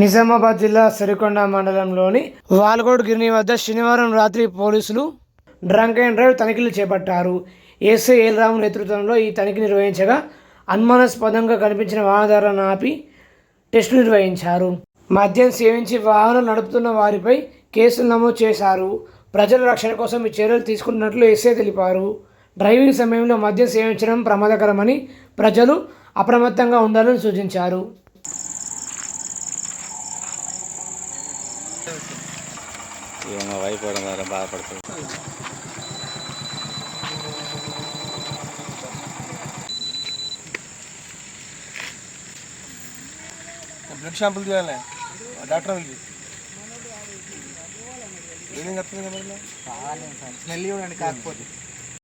నిజామాబాద్ జిల్లా సరికొండ మండలంలోని వాల్గోడ్ గిరిని వద్ద శనివారం రాత్రి పోలీసులు డ్రంక్ అండ్ డ్రైవ్ తనిఖీలు చేపట్టారు. ఎస్ఐ ఏలరాము నేతృత్వంలో ఈ తనిఖీ నిర్వహించగా అనుమానాస్పదంగా కనిపించిన వాహనదారులను ఆపి టెస్టులు నిర్వహించారు. మద్యం సేవించి వాహనం నడుపుతున్న వారిపై కేసులు నమోదు చేశారు. ప్రజల రక్షణ కోసం ఈ చర్యలు తీసుకున్నట్లు ఎస్ఐ తెలిపారు. డ్రైవింగ్ సమయంలో మద్యం సేవించడం ప్రమాదకరమని ప్రజలు అప్రమత్తంగా ఉండాలని సూచించారు. ఇక మా వైఫ్ కూడా మరి బాధపడుతుంది బ్లడ్ షాంపుల్ తీయాలి డాక్టర్ వాళ్ళకి ఏమేం వస్తుంది కదా స్మెల్ చూడండి కాకపోతే